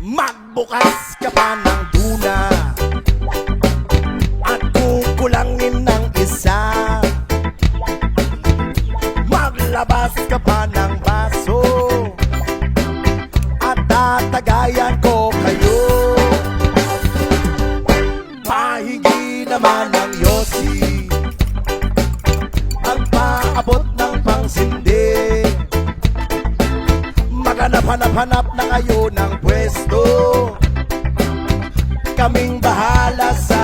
Magbukas ka pa ng tuna At kukulangin ng isa. Maglabas ka pa ng baso Maghanap-hanap-hanap na kayo ng pwesto. Kaming bahala sa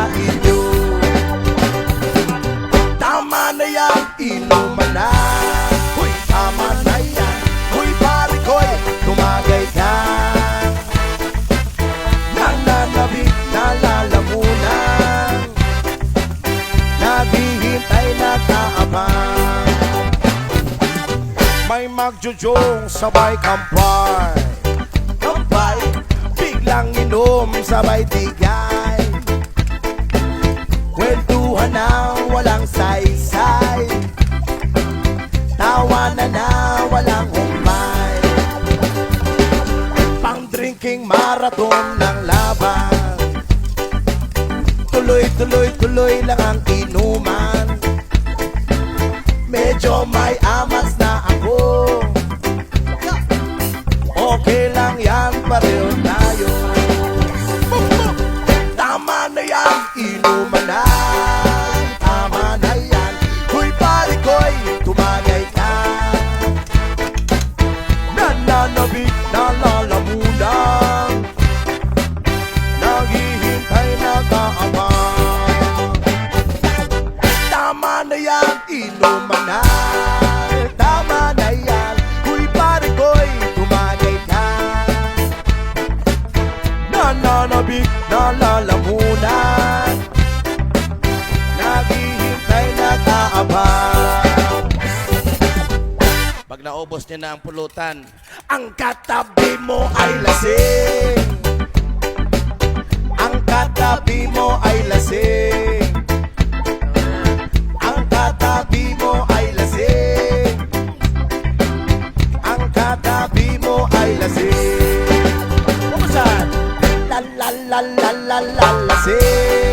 magjujong sabay kampay. Kampay Biglang inom sabay tigay. Kwentuhan ng walang saysay. Tawanan na walang umay Pang drinking marathon ng laban. Tuloy, tuloy, tuloy lang ang inuman. Medyo may amas na Tama na yan, huy pare ko'y tumagay ka. Na lalamunan. Naghihintay na kaabang Tama na naubos niya na ang pulutan, ang katabi mo ay lasing. Ang katabi mo ay lasing. Ang katabi mo ay lasing. Ang katabi mo ay lasing. Kumusta? La la la la la la lasing.